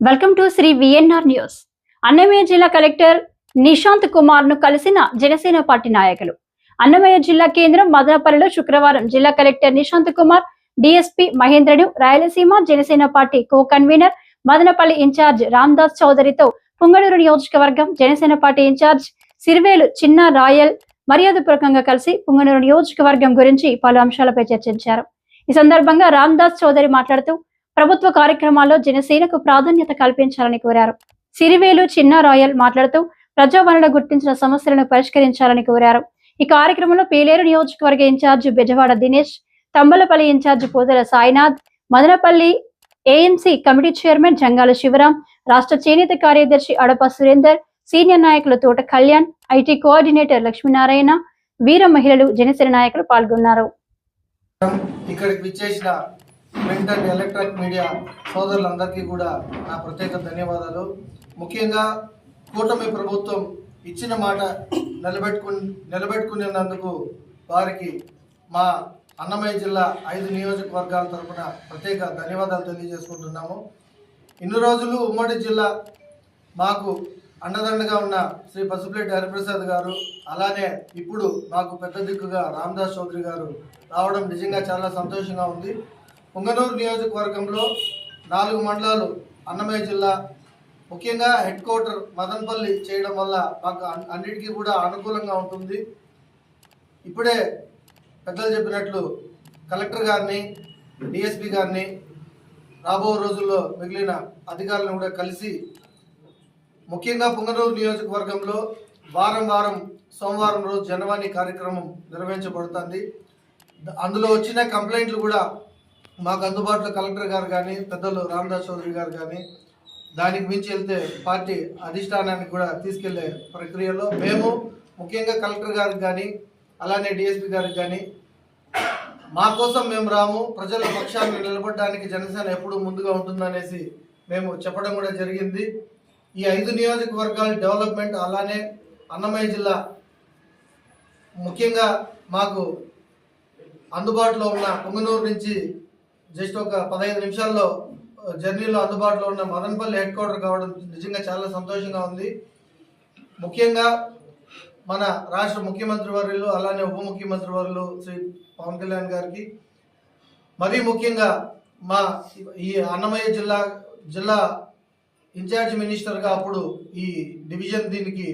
Welcome to Shri VNR news Annamayya జిల్లా collector Nishant కుమార్ను కలిసిన Janasena party నాయకులు. అన్నమయ్య జిల్లా కేంద్రం మదనపల్లిలో శుక్రవారం జిల్లా collector Nishant Kumar DSP మహేంద్రను Rayalaseema Janasena party co convener Madanapalle in charge Ramdas చౌదరితో Pungaluru నియోజకవర్గం జనసేన పార్టీ ఇన్ఛార్జ్ సిరివేలు చిన్న రాయల్ మర్యాదపూర్వకంగా కలిసి పుంగనూరు నియోజకవర్గం గురించి పలు అంశాలపై చర్చించారు. ఈ సందర్భంగా రామ్దాస్ చౌదరి మాట్లాడుతూ ప్రభుత్వ కార్యక్రమాల్లో జనసేనకు ప్రాధాన్యత కల్పించాలని కోరారు. సిరివేలు చిన్న రాయల్ మాట్లాడుతూ ప్రజావరణ గుర్తించిన సమస్యలను పరిష్కరించాలని కోరారు. ఈ కార్యక్రమంలో పేలేరు నియోజకవర్గ in charge Bezawada Dinesh Thamballapalle in charge Pothala Sainath Madanapalle AMC committee chairman Jangala Sivaram రాష్ట్ర చేనేత కార్యదర్శి అడప సురేందర్ సీనియర్ నాయకులు తోట కళ్యాణ్ ఐటీ కోఆర్డినేటర్ లక్ష్మీనారాయణ వీర మహిళలు జనసేన నాయకులు పాల్గొన్నారు. ఇక్కడికి విచ్చేసిన ప్రింట్ అండ్ ఎలక్ట్రానిక్ మీడియా సోదరులందరికీ కూడా నా ప్రత్యేక ధన్యవాదాలు. ముఖ్యంగా కూటమి ప్రభుత్వం ఇచ్చిన మాట నిలబెట్టుకు నిలబెట్టుకునేందుకు వారికి మా అన్నమయ్య జిల్లా ఐదు నియోజకవర్గాల తరఫున ప్రత్యేక ధన్యవాదాలు తెలియజేసుకుంటున్నాము. ఇన్ని రోజులు ఉమ్మడి జిల్లా మాకు అండదండగా ఉన్న శ్రీ పసుపులేటి హరిప్రసాద్ గారు అలానే ఇప్పుడు మాకు పెద్ద దిక్కుగా రామదాస్ చౌదరి గారు రావడం నిజంగా చాలా సంతోషంగా ఉంది. పొంగనూరు నియోజకవర్గంలో నాలుగు మండలాలు అన్నమయ్య జిల్లా ముఖ్యంగా హెడ్ క్వార్టర్ మదనపల్లి చేయడం వల్ల మాకు అన్నిటికీ కూడా అనుకూలంగా ఉంటుంది. ఇప్పుడే పెద్దలు చెప్పినట్లు కలెక్టర్ గారిని డిఎస్పి గారిని రాబో రోజుల్లో మిగిలిన అధికారులను కూడా కలిసి ముఖ్యంగా పుంగనూరు నియోజకవర్గంలో వారం వారం సోమవారం రోజు జనవాణి కార్యక్రమం నిర్వహించబడుతుంది. అందులో వచ్చిన కంప్లైంట్లు కూడా మాకు అందుబాటులో కలెక్టర్ గారు కానీ పెద్దలు రామదాస్ చౌదరి గారు కానీ దానికి మించి వెళ్తే పార్టీ అధిష్టానానికి కూడా తీసుకెళ్ళే ప్రక్రియలో మేము ముఖ్యంగా కలెక్టర్ గారికి కానీ అలానే డిఎస్పి గారికి కానీ మా కోసం మేము రాము ప్రజల పక్షాన్ని నిలబడడానికి జనసేన ఎప్పుడు ముందుగా ఉంటుందనేసి మేము చెప్పడం కూడా జరిగింది. ఈ ఐదు నియోజకవర్గాల డెవలప్మెంట్ అలానే అన్నమయ్య జిల్లా ముఖ్యంగా మాకు అందుబాటులో ఉన్న పొంగనూరు నుంచి జస్ట్ ఒక పదహైదు నిమిషాల్లో జర్నీలో అందుబాటులో ఉన్న మదనపల్లి హెడ్ క్వార్టర్ కావడం నిజంగా చాలా సంతోషంగా ఉంది. ముఖ్యంగా మన రాష్ట్ర ముఖ్యమంత్రి వర్యులు అలానే ఉప ముఖ్యమంత్రి వర్యులు శ్రీ పవన్ కళ్యాణ్ గారికి. మరీ ముఖ్యంగా మా ఈ అన్నమయ్య జిల్లా జిల్లా ఇన్ఛార్జ్ మినిస్టర్గా అప్పుడు ఈ డివిజన్ దీనికి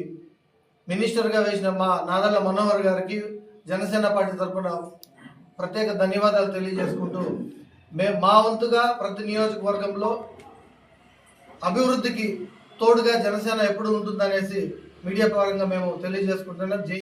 మినిస్టర్గా వేసిన మా నాదల్ల మనోహర్ గారికి జనసేన పార్టీ తరఫున ప్రత్యేక ధన్యవాదాలు తెలియజేసుకుంటూ మేము మా వంతుగా ప్రతి నియోజకవర్గంలో అభివృద్ధికి తోడుగా జనసేన ఎప్పుడు ఉంటుందనేసి మీడియా పరంగా మేము తెలియజేసుకుంటున్నాం. జై